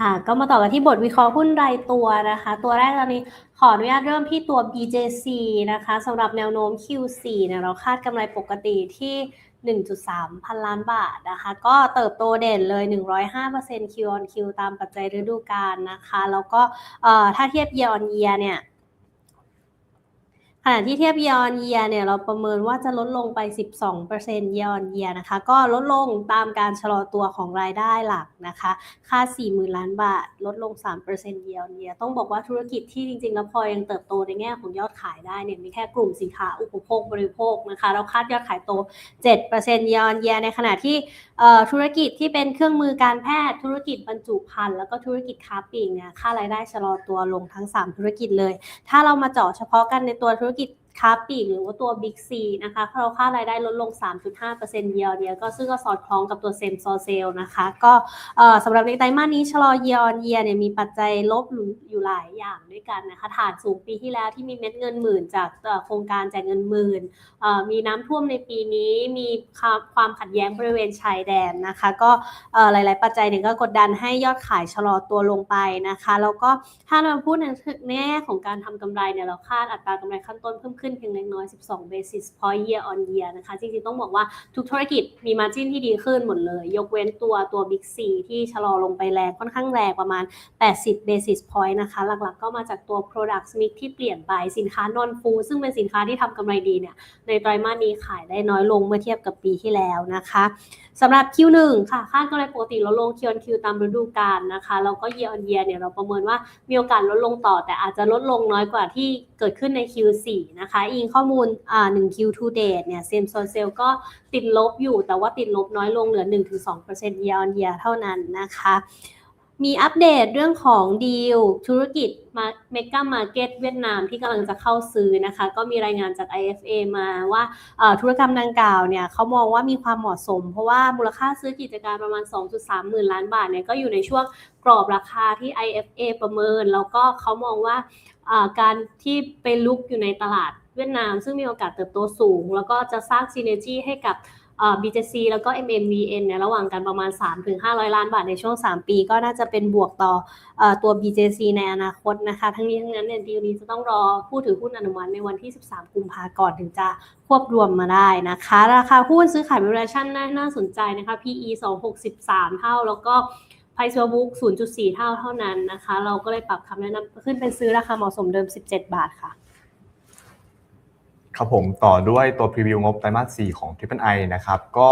ค่ะก็มาต่อกันที่บทวิเคราะห์หุ้นรายตัวนะคะ ตัวแรกตอนนี้ขออนุญาตเริ่มที่ตัว BJC นะคะสำหรับแนวโน้ม Q4 เนี่ยเราคาดกำไรปกติที่ 1.3 พันล้านบาทนะคะ ก็เติบโตเด่นเลย 105% Q on Q ตามปัจจัยฤดูกาลนะคะ แล้วก็ถ้าเทียบ year on year เนี่ย ขณะที่เทียบ year on year เนี่ยเราประเมินว่าจะลดลงไป 12% year on year นะคะ ก็ลดลงตามการชะลอตัวของรายได้หลักนะคะ ค่า 40,000 ล้านบาท ลดลง 3% year on year ต้องบอกว่าธุรกิจที่จริง ๆ แล้วพอยังเติบโตในแง่ของยอดขายได้เนี่ยมีแค่กลุ่มสินค้าอุปโภคบริโภคนะคะ เราคาดยอดขายโต 7% year on year ในขณะที่ ธุรกิจที่เป็นเครื่องมือการแพทย์ธุรกิจบรรจุภัณฑ์แล้วก็ธุรกิจค้าปลีกเนี่ยค่ารายได้ชะลอตัวลงทั้ง 3 ธุรกิจเลย ถ้าเรามาเจาะเฉพาะกันในตัวธุรกิจ ค้าปลีกหรือว่าตัว Big C นะคะเราค่ารายได้ลดลง 3.5%เยียร์เดียก็ซึ่งก็สอดคล้องกับตัวเซมซอเซลนะคะ ก็สำหรับในไตรมาสนี้ชะลอเยียร์เยียเนี่ยมีปัจจัยลบอยู่หลายอย่างด้วยกันนะคะฐานสูงปีที่แล้วที่มีเม็ดเงินหมื่น จากโครงการแจกเงินหมื่นมีน้ำท่วมในปีนี้มีความขัดแย้งบริเวณชายแดนนะคะ ก็หลาย ๆ ปัจจัยเนี่ยก็กดดันให้ยอดขายชะลอตัวลงไปนะคะ แล้วก็ถ้าเราพูดในแง่ของการทำกำไรเนี่ยเราคาดอัตรากำไรขั้นต้นเพิ่มขึ้นเพียงเล็กน้อย 12 basis point year on year นะคะ จริงๆ ต้องบอกว่าทุกธุรกิจมี margin ที่ดีขึ้นหมดเลย ยกเว้นตัวตัว Big C ที่ชะลอลงไปแรงค่อนข้างแรงประมาณ 80 basis point นะคะ หลักๆ ก็มาจากตัว product mix ที่เปลี่ยนไปสินค้า non food ซึ่งเป็นสินค้าที่ทำกำไรดีเนี่ยในไตรมาสนี้ขายได้น้อยลงเมื่อเทียบกับปีที่แล้วนะคะสำหรับ Q1 ค่ะคาดกำไรปกติลดลง Q on Q ตามฤดูกาลนะคะแล้วก็ year on year เนี่ยเราประเมินว่ามีโอกาสลดลงต่อ แต่อาจจะลดลงน้อยกว่าที่เกิดขึ้นใน Q4 นะคะอิงข้อมูลอ่า1 Q to date เนี่ย same store sale ก็ติดลบอยู่แต่ว่าติดลบน้อยลงเหลือ 1-2%เยียร์เท่านั้นนะคะ มีอัปเดตเรื่องของดีลธุรกิจมาเมกามาร์เก็ตเวียดนามที่กำลังจะเข้าซื้อนะคะ ก็มีรายงานจาก IFA มาว่าธุรกรรมดังกล่าวเนี่ยเขามองว่ามีความเหมาะสม เพราะว่ามูลค่าซื้อกิจการประมาณ 2.3 หมื่นล้านบาทเนี่ยก็อยู่ในช่วงกรอบราคาที่ IFA ประเมิน แล้วก็เขามองว่าการที่ไปลุกอยู่ในตลาดเวียดนาม ซึ่งมีโอกาสเติบโตสูง แล้วก็จะสร้างซีเนจีให้กับ BJC แล้วก็ MMVN เนี่ยระหว่างกันประมาณ 3-500 ล้านบาทในช่วง 3 ปี ก็น่าจะเป็นบวกต่อตัว BJC ในอนาคตนะคะ ทั้งนี้ทั้งนั้นเนี่ยดีลนี้จะต้องรอผู้ถือหุ้นอนุมัติในวันที่ 13 กุมภาก่อนถึงจะควบรวมมาได้นะคะ ราคาหุ้นซื้อขาย valuation น่าน่าสนใจนะคะ PE 263 เท่าแล้วก็ Price to book 0.4 เท่าเท่านั้นนะคะ เราก็เลยปรับคำแนะนำขึ้นเป็นซื้อราคาเหมาะสมเดิม 17 บาทค่ะ ครับผมต่อด้วยตัวพรีวิวงบไตรมาส 4 ของ Triple I นะครับก็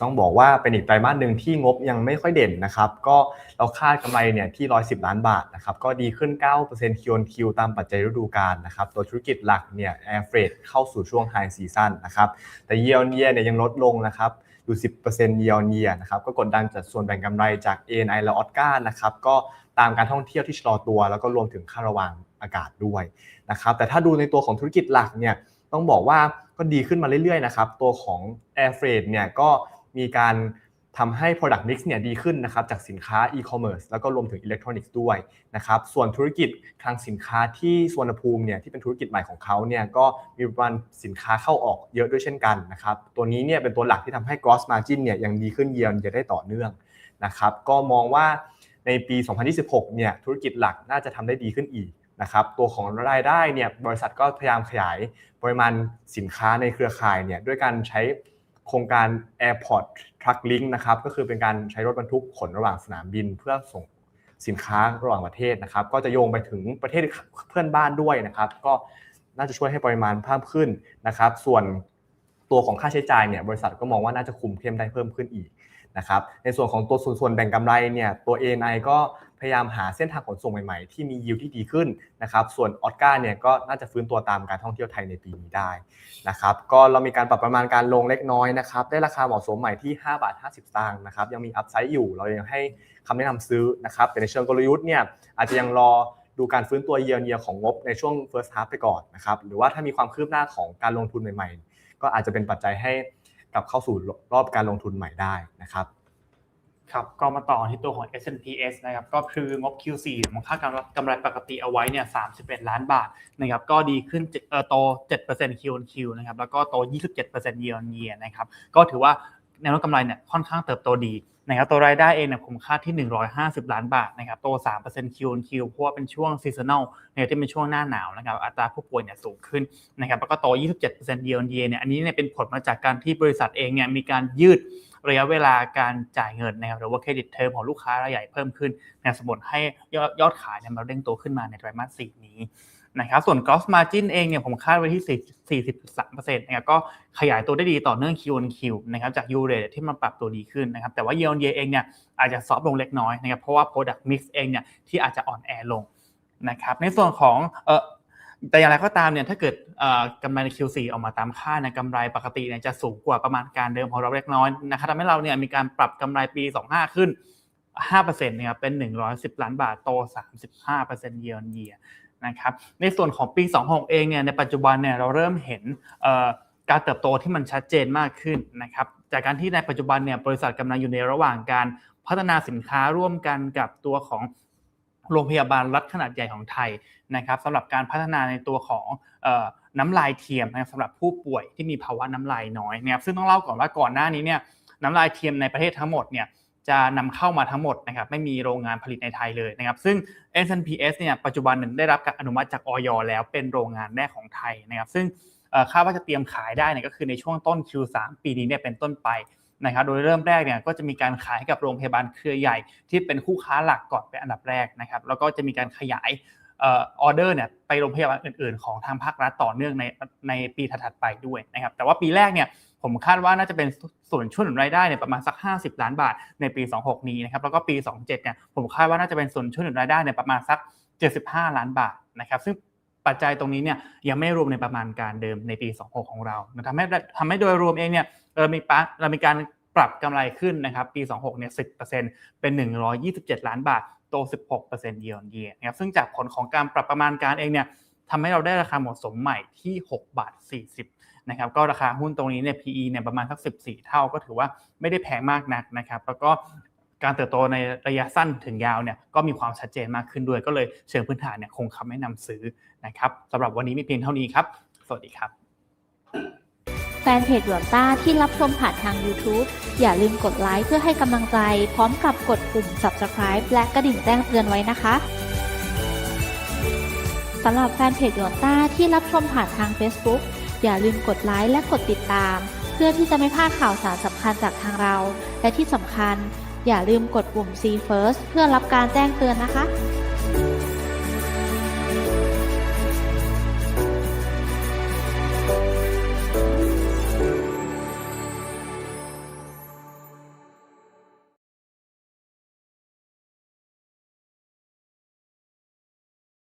ต้องบอกว่าเป็นอีกไตรมาสหนึ่งที่งบยังไม่ค่อยเด่นนะครับก็เราคาดกำไรเนี่ยที่ 110 ล้านบาทนะครับก็ดีขึ้น 9% Q on Q ตามปัจจัยฤดูกาลนะครับตัวธุรกิจหลักเนี่ย Air Freight เข้าสู่ช่วง High Season นะครับแต่ Year on Year เนี่ยยังลดลงนะครับอยู่ 10% Year on Year นะครับ ก็กดดันจากส่วนแบ่งกำไรจาก ANI และ o t ก้านะครับ ก็ตามการท่องเที่ยวที่ชะลอตัว แล้วก็รวมถึงค่าระวางอากาศด้วยนะครับ แต่ถ้าดูในตัวของธุรกิจหลักเนี่ย ต้องบอกว่าก็ดีขึ้นมาเรื่อยๆนะครับ ตัวของ Air Freight เนี่ยก็มีการทำให้ Product Mix เนี่ยดีขึ้นนะครับจากสินค้า E-commerce แล้วก็รวมถึงอิเล็กทรอนิกส์ด้วยนะครับส่วนธุรกิจคลังสินค้าที่สวนภูมิเนี่ยที่เป็นธุรกิจใหม่ของเขาเนี่ยก็มีปริมาณสินค้าเข้าออกเยอะด้วยเช่นกันนะครับตัวนี้เนี่ยเป็นตัวหลักที่ทำให้ gross margin เนี่ยยังดีขึ้นเยียร์จะได้ต่อเนื่องนะครับก็มองว่าในปี 2026 เนี่ยธุรกิจหลักน่าจะทำได้ดีขึ้นอีก นะครับตัวของรายได้เนี่ยบริษัทก็พยายามขยายปริมาณสินค้าในเครือข่ายเนี่ยด้วยการใช้โครงการ Airport Truck Link นะครับก็คือเป็นการใช้รถบรรทุกขนระหว่างสนามบิน เพื่อส่งสินค้าระหว่างประเทศนะครับ ก็จะโยงไปถึงประเทศเพื่อนบ้านด้วยนะครับ ก็น่าจะช่วยให้ปริมาณเพิ่มขึ้นนะครับ ส่วนตัวของค่าใช้จ่ายเนี่ยบริษัทก็มองว่าน่าจะคุมเข้มได้เพิ่มขึ้นอีก นะครับในส่วนของตัวส่วนแบ่งกำไรเนี่ยตัว ANI ก็พยายามหาเส้นทางขนส่งใหม่ๆ ที่มียิวที่ดีขึ้นนะครับส่วนออสการ์เนี่ยก็น่าจะฟื้นตัวตามการท่องเที่ยวไทยในปีนี้ได้นะครับก็เรามีการปรับประมาณการลงเล็กน้อยนะครับได้ราคาเหมาะสมใหม่ที่5บาท50สตางค์นะครับยังมีอัพไซด์อยู่เรายังให้คำแนะนำซื้อนะครับแต่ในเชิงกลยุทธ์เนี่ยอาจจะยังรอดูการฟื้นตัวเยียร์เยียของงบในช่วง first half ไปก่อนนะครับหรือว่าถ้ามีความคืบหน้าของการลงทุนใหม่ ๆ ก็อาจจะเป็นปัจจัยให้ กลับเข้าสู่รอบการลงทุนใหม่ได้นะครับครับก็มาต่อที่ตัวของ S&PS นะครับก็คืองบ Q4 ของค่ากำไรปกติเอาไว้เนี่ย31 ล้านบาทนะครับก็ดีขึ้นโต7% Q on Q นะครับแล้วก็โต 27% Year on Year นะครับก็ถือว่าแนวโน้มกำไรเนี่ยค่อนข้างเติบโตดี นะครับตัวรายได้เองเนี่ยผมคาดที่ 150 ล้านบาทนะครับโต 3% Q on Q เพราะว่าเป็นช่วงซีซัน a ลเนี่ยที่เป็นช่วงหน้าหนาวนะครับอัตราผู้ป่วยเนี่ยสูงขึ้นนะครับแล้วก็โต 27% year on year เนี่ยอันนี้เนี่ยเป็นผลมาจากการที่บริษัทเองเนี่ยมีการยืดระยะเวลาการจ่ายเงินนะครับหรือว่าเครดิตเทอมของลูกค้ารายใหญ่เพิ่มขึ้นนะครับสมบให้ยอดยอดขายเนี่ยมันเร่งตัวขึ้นมาในไตรมาส4นี้ นะครับส่วน gross margin เองเนี่ยผมคาดไว้ที่ 40.3%นะครับก็ขยายตัวได้ดีต่อเนื่อง Q on Q นะครับจาก U rate ที่มันปรับตัวดีขึ้นนะครับแต่ว่า year on year เองเนี่ยอาจจะซอฟลงเล็กน้อยนะครับเพราะว่า product mix เองเนี่ยที่อาจจะอ่อนแอลงนะครับในส่วนของเออแต่อย่างไรก็ตามเนี่ยถ้าเกิดเออกำไรใน Q4 ออกมาตามค่านะกำไรปกติเนี่ยจะสูงกว่าประมาณการเดิมของเราเล็กน้อยนะครับทำให้เราเนี่ยมีการปรับกำไรปี 25 ขึ้น5%นะครับเป็น 110 ล้านบาทโต 35% year on year นะครับในส่วนของปี 26 เองเนี่ยในปัจจุบันเนี่ยเราเริ่มเห็นการเติบโตที่มันชัดเจนมากขึ้นนะครับจากการที่ในปัจจุบันเนี่ยบริษัทกำลังอยู่ในระหว่างการพัฒนาสินค้าร่วมกันกับตัวของโรงพยาบาลรัฐขนาดใหญ่ของไทยนะครับสำหรับการพัฒนาในตัวของน้ำลายเทียมนะครับสำหรับผู้ป่วยที่มีภาวะน้ำลายน้อยนะครับซึ่งต้องเล่าก่อนว่าก่อนหน้านี้เนี่ยน้ำลายเทียมในประเทศทั้งหมดเนี่ย จะนำเข้ามาทั้งหมดนะครับไม่มีโรงงานผลิตในไทยเลยนะครับ ซึ่ง SNPS เนี่ยปัจจุบันหนึ่งได้รับการอนุมัติจากออยแล้วเป็นโรงงานแรกของไทยนะครับ ซึ่งคาดว่าจะเตรียมขายได้เนี่ยก็คือในช่วงต้น Q3 ปีนี้เนี่ยเป็นต้นไปนะครับโดยเริ่มแรกเนี่ยก็จะมีการขายให้กับโรงพยาบาลเครือใหญ่ ที่เป็นคู่ค้าหลักก่อนเป็นอันดับแรกนะครับ แล้วก็จะมีการขยายออเดอร์เนี่ยไปโรงพยาบาลอื่น ๆ ของทางภาครัฐต่อเนื่องในในปีถัดๆไปด้วยนะครับ แต่ว่าปีแรกเนี่ย ผมคาดว่าน่าจะเป็นส่วนช่วยหนุนรายได้เนี่ยประมาณสัก 50 ล้านบาทในปี 26 นี้นะครับแล้วก็ปี 27 เนี่ยผมคาดว่าน่าจะเป็นส่วนช่วยหนุนรายได้เนี่ยประมาณสัก 75 ล้านบาทนะครับซึ่งปัจจัยตรงนี้เนี่ยยังไม่รวมในประมาณการเดิมในปี 26 ของเราทำให้ทำให้โดยรวมเองเนี่ยเรามีปะเรามีการปรับกำไรขึ้นนะครับปี 26 เนี่ย 10%เป็น 127 ล้านบาทโต 16% year on year นะครับซึ่งจากผลของการปรับประมาณการเองเนี่ยทำให้เราได้ราคาเหมาะสมใหม่ที่ 6 บาท 40 นะครับก็ราคาหุ้นตรงนี้เนี่ย PE เนี่ยประมาณสัก 14 เท่าก็ถือว่าไม่ได้แพงมากนักนะครับแล้วก็การเติบโตในระยะสั้นถึงยาวเนี่ยก็มีความชัดเจนมากขึ้นด้วย ก็เลยเชิงพื้นฐานเนี่ยคงคำแนะนำซื้อนะครับสำหรับวันนี้มีเพียงเท่านี้ครับ สวัสดีครับ แฟนเพจหยวนต้าที่รับชมผ่านทาง YouTube อย่าลืมกดไลค์เพื่อให้กำลังใจ พร้อมกับกดปุ่ม Subscribe และกระดิ่งแจ้งเตือนไว้นะคะสำหรับแฟนเพจหยวนต้าที่รับชมผ่านทาง Facebook อย่าลืมกดไลค์และกดติดตาม เพื่อที่จะไม่พลาดข่าวสารสำคัญจากทางเรา และที่สำคัญ อย่าลืมกดปุ่ม See First เพื่อรับการแจ้งเตือนนะคะ